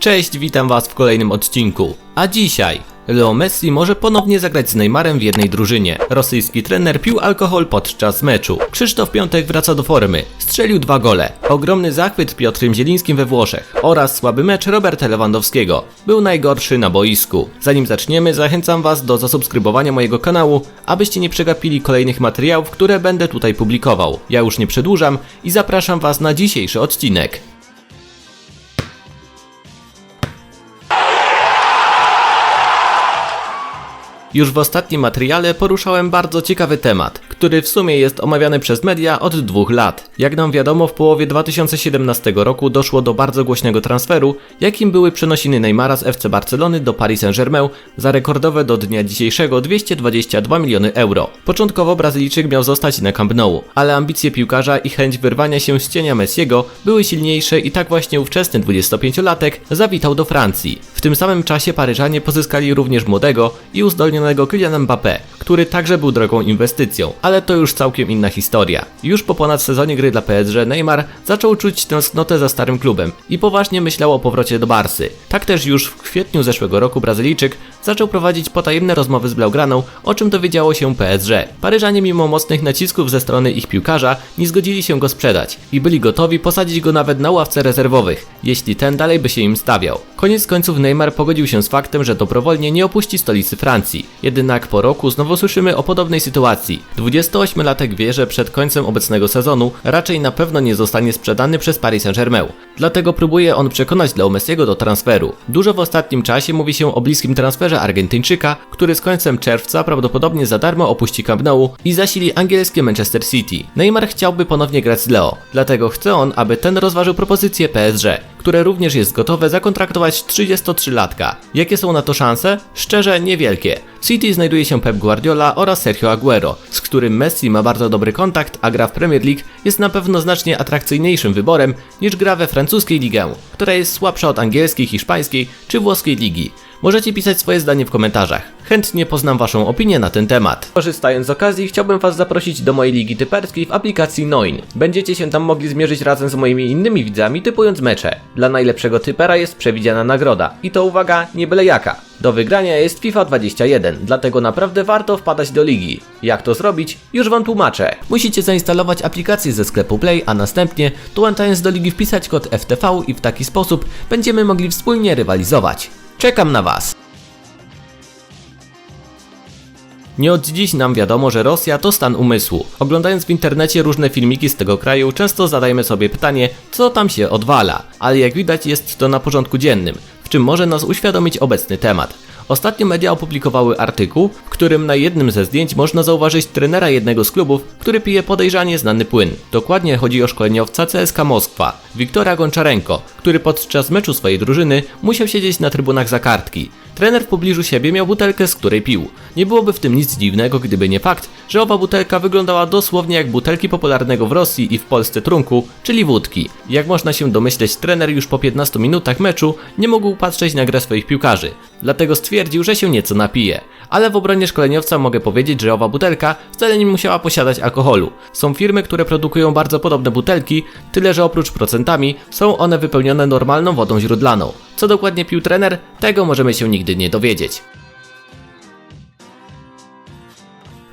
Cześć, witam was w kolejnym odcinku. A dzisiaj Leo Messi może ponownie zagrać z Neymarem w jednej drużynie. Rosyjski trener pił alkohol podczas meczu. Krzysztof Piątek wraca do formy. Strzelił dwa gole. Ogromny zachwyt Piotrem Zielińskim we Włoszech. Oraz słaby mecz Roberta Lewandowskiego. Był najgorszy na boisku. Zanim zaczniemy, zachęcam was do zasubskrybowania mojego kanału, abyście nie przegapili kolejnych materiałów, które będę tutaj publikował. Ja już nie przedłużam i zapraszam was na dzisiejszy odcinek. Już w ostatnim materiale poruszałem bardzo ciekawy temat, który w sumie jest omawiany przez media od dwóch lat. Jak nam wiadomo, w połowie 2017 roku doszło do bardzo głośnego transferu, jakim były przenosiny Neymara z FC Barcelony do Paris Saint-Germain za rekordowe do dnia dzisiejszego 222 miliony euro. Początkowo Brazylijczyk miał zostać na Camp Nou, ale ambicje piłkarza i chęć wyrwania się z cienia Messiego były silniejsze i tak właśnie ówczesny 25-latek zawitał do Francji. W tym samym czasie Paryżanie pozyskali również młodego i uzdolnionego Kyliana Mbappé, który także był drogą inwestycją, ale to już całkiem inna historia. Już po ponad sezonie gry dla PSG Neymar zaczął czuć tęsknotę za starym klubem i poważnie myślał o powrocie do Barsy. Tak też już w kwietniu zeszłego roku Brazylijczyk zaczął prowadzić potajemne rozmowy z Blaugraną, o czym dowiedziało się PSG. Paryżanie mimo mocnych nacisków ze strony ich piłkarza nie zgodzili się go sprzedać i byli gotowi posadzić go nawet na ławce rezerwowych, jeśli ten dalej by się im stawiał. Koniec końców Neymar pogodził się z faktem, że dobrowolnie nie opuści stolicy Francji. Jednak po roku znowu słyszymy o podobnej sytuacji. 28-latek wie, że przed końcem obecnego sezonu raczej na pewno nie zostanie sprzedany przez Paris Saint-Germain. Dlatego próbuje on przekonać Leo Messiego do transferu. Dużo w ostatnim czasie mówi się o bliskim transferze Argentyńczyka, który z końcem czerwca prawdopodobnie za darmo opuści Camp Nou i zasili angielskie Manchester City. Neymar chciałby ponownie grać z Leo, dlatego chce on, aby ten rozważył propozycję PSG, które również jest gotowe zakontraktować 33-latka. Jakie są na to szanse? Szczerze, niewielkie. W City znajduje się Pep Guardiola oraz Sergio Aguero, z którym Messi ma bardzo dobry kontakt, a gra w Premier League jest na pewno znacznie atrakcyjniejszym wyborem niż gra we francuskiej ligę, która jest słabsza od angielskiej, hiszpańskiej czy włoskiej ligi. Możecie pisać swoje zdanie w komentarzach. Chętnie poznam Waszą opinię na ten temat. Korzystając z okazji, chciałbym Was zaprosić do mojej ligi typerskiej w aplikacji Noin. Będziecie się tam mogli zmierzyć razem z moimi innymi widzami typując mecze. Dla najlepszego typera jest przewidziana nagroda. I to uwaga, nie byle jaka. Do wygrania jest FIFA 21, dlatego naprawdę warto wpadać do ligi. Jak to zrobić? Już Wam tłumaczę. Musicie zainstalować aplikację ze sklepu Play, a następnie dołączając do ligi wpisać kod FTV i w taki sposób będziemy mogli wspólnie rywalizować. Czekam na Was. Nie od dziś nam wiadomo, że Rosja to stan umysłu. Oglądając w internecie różne filmiki z tego kraju, często zadajemy sobie pytanie, co tam się odwala. Ale jak widać jest to na porządku dziennym, w czym może nas uświadomić obecny temat. Ostatnio media opublikowały artykuł, w którym na jednym ze zdjęć można zauważyć trenera jednego z klubów, który pije podejrzanie znany płyn. Dokładnie chodzi o szkoleniowca CSK Moskwa, Wiktora Gonczarenko, który podczas meczu swojej drużyny musiał siedzieć na trybunach za kartki. Trener w pobliżu siebie miał butelkę, z której pił. Nie byłoby w tym nic dziwnego, gdyby nie fakt, że owa butelka wyglądała dosłownie jak butelki popularnego w Rosji i w Polsce trunku, czyli wódki. Jak można się domyśleć, trener już po 15 minutach meczu nie mógł patrzeć na grę swoich piłkarzy. Dlatego stwierdził, że się nieco napije. Ale w obronie szkoleniowca mogę powiedzieć, że owa butelka wcale nie musiała posiadać alkoholu. Są firmy, które produkują bardzo podobne butelki, tyle że oprócz procentami są one wypełnione normalną wodą źródlaną. Co dokładnie pił trener, tego możemy się nigdy nie dowiedzieć.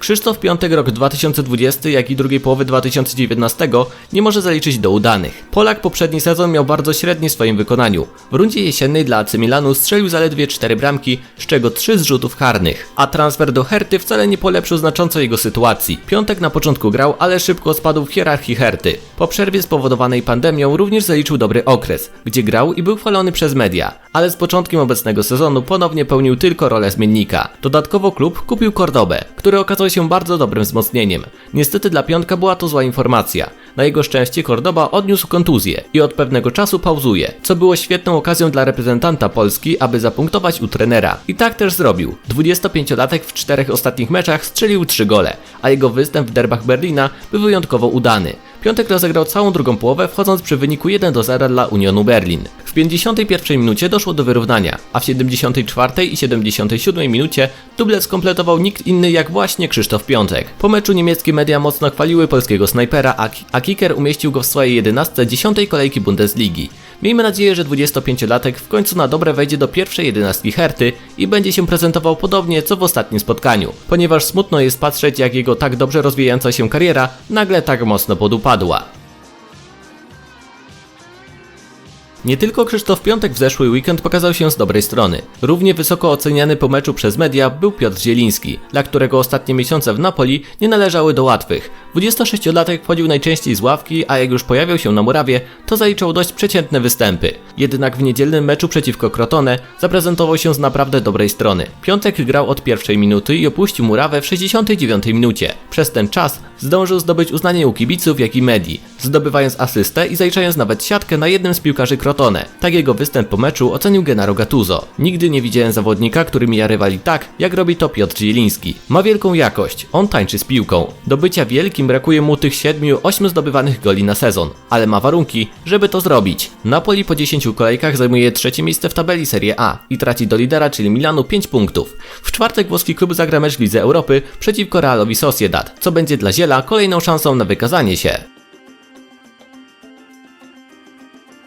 Krzysztof Piątek rok 2020, jak i drugiej połowy 2019 nie może zaliczyć do udanych. Polak poprzedni sezon miał bardzo średni w swoim wykonaniu. W rundzie jesiennej dla AC Milanu strzelił zaledwie 4 bramki, z czego 3 z rzutów karnych, a transfer do Herty wcale nie polepszył znacząco jego sytuacji. Piątek na początku grał, ale szybko spadł w hierarchii Herty. Po przerwie spowodowanej pandemią również zaliczył dobry okres, gdzie grał i był chwalony przez media, ale z początkiem obecnego sezonu ponownie pełnił tylko rolę zmiennika. Dodatkowo klub kupił Cordobę, który okazał się bardzo dobrym wzmocnieniem. Niestety dla Piątka była to zła informacja. Na jego szczęście Cordoba odniósł kontuzję i od pewnego czasu pauzuje, co było świetną okazją dla reprezentanta Polski, aby zapunktować u trenera. I tak też zrobił. 25-latek w czterech ostatnich meczach strzelił 3 gole, a jego występ w derbach Berlina był wyjątkowo udany. Piątek rozegrał całą drugą połowę, wchodząc przy wyniku 1 do 0 dla Unionu Berlin. W 51 minucie doszło do wyrównania, a w 74 i 77 minucie dublet skompletował nikt inny jak właśnie Krzysztof Piątek. Po meczu niemieckie media mocno chwaliły polskiego snajpera, a, a kicker umieścił go w swojej 11 dziesiątej kolejki Bundesligi. Miejmy nadzieję, że 25-latek w końcu na dobre wejdzie do pierwszej jedenastki Herty i będzie się prezentował podobnie co w ostatnim spotkaniu, ponieważ smutno jest patrzeć jak jego tak dobrze rozwijająca się kariera nagle tak mocno podupadła. Nie tylko Krzysztof Piątek w zeszły weekend pokazał się z dobrej strony. Równie wysoko oceniany po meczu przez media był Piotr Zieliński, dla którego ostatnie miesiące w Napoli nie należały do łatwych. 26-latek wchodził najczęściej z ławki, a jak już pojawiał się na murawie, to zaliczał dość przeciętne występy. Jednak w niedzielnym meczu przeciwko Crotone zaprezentował się z naprawdę dobrej strony. Piątek grał od pierwszej minuty i opuścił murawę w 69 minucie. Przez ten czas zdążył zdobyć uznanie u kibiców, jak i medii, zdobywając asystę i zaliczając nawet siatkę na jednym z piłkarzy Crotone. Tak jego występ po meczu ocenił Gennaro Gattuso. Nigdy nie widziałem zawodnika, który mija rywali tak, jak robi to Piotr Zieliński. Ma wielką jakość, on tańczy z piłką. Do bycia wielkim brakuje mu tych 7-8 zdobywanych goli na sezon, ale ma warunki, żeby to zrobić. Napoli po 10 kolejkach zajmuje trzecie miejsce w tabeli Serie A i traci do lidera, czyli Milanu 5 punktów. W czwartek włoski klub zagra mecz w Lidze Europy przeciwko Realowi Sociedad, co będzie dla Ziela kolejną szansą na wykazanie się.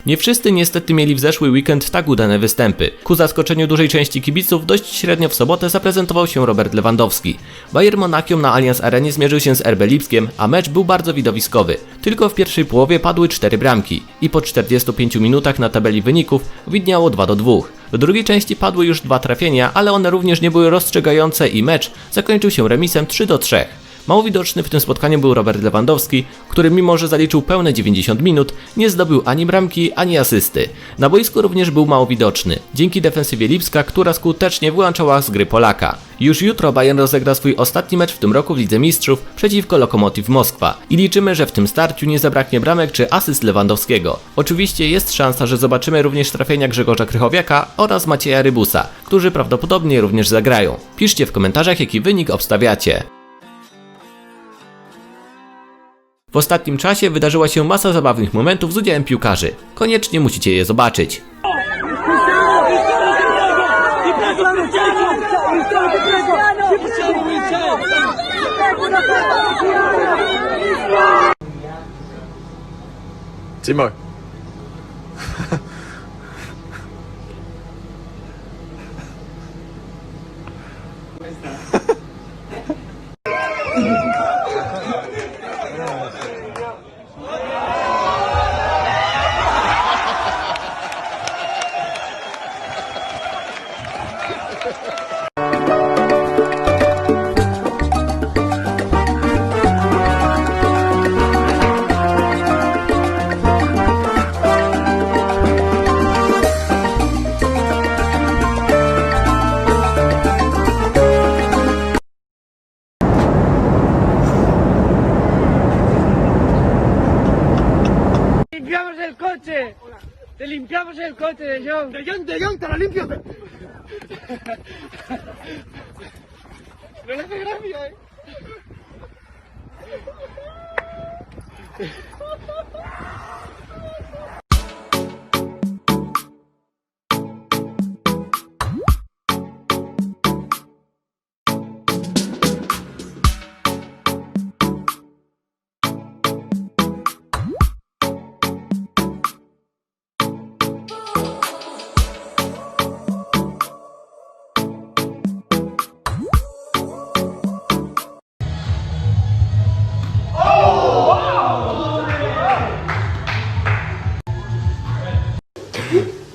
Nie wszyscy niestety mieli w zeszły weekend tak udane występy. Ku zaskoczeniu dużej części kibiców dość średnio w sobotę zaprezentował się Robert Lewandowski. Bayern Monachium na Allianz Arenie zmierzył się z RB Lipskiem, a mecz był bardzo widowiskowy. Tylko w pierwszej połowie padły 4 bramki i po 45 minutach na tabeli wyników widniało 2 do 2. W drugiej części padły już dwa trafienia, ale one również nie były rozstrzygające i mecz zakończył się remisem 3 do 3. Mało widoczny w tym spotkaniu był Robert Lewandowski, który mimo że zaliczył pełne 90 minut, nie zdobył ani bramki, ani asysty. Na boisku również był mało widoczny, dzięki defensywie Lipska, która skutecznie wyłączała z gry Polaka. Już jutro Bayern rozegra swój ostatni mecz w tym roku w Lidze Mistrzów przeciwko Lokomotiv Moskwa i liczymy, że w tym starciu nie zabraknie bramek czy asyst Lewandowskiego. Oczywiście jest szansa, że zobaczymy również trafienia Grzegorza Krychowiaka oraz Macieja Rybusa, którzy prawdopodobnie również zagrają. Piszcie w komentarzach jaki wynik obstawiacie. W ostatnim czasie wydarzyła się masa zabawnych momentów z udziałem piłkarzy. Koniecznie musicie je zobaczyć. Timo. Coche, De Jong. De Jong, te lo limpio. No le hace gracia, eh.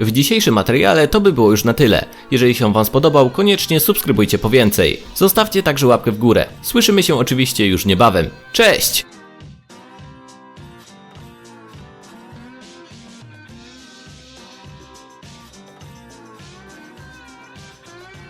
W dzisiejszym materiale to by było już na tyle. Jeżeli się Wam spodobał, koniecznie subskrybujcie po więcej. Zostawcie także łapkę w górę. Słyszymy się oczywiście już niebawem. Cześć!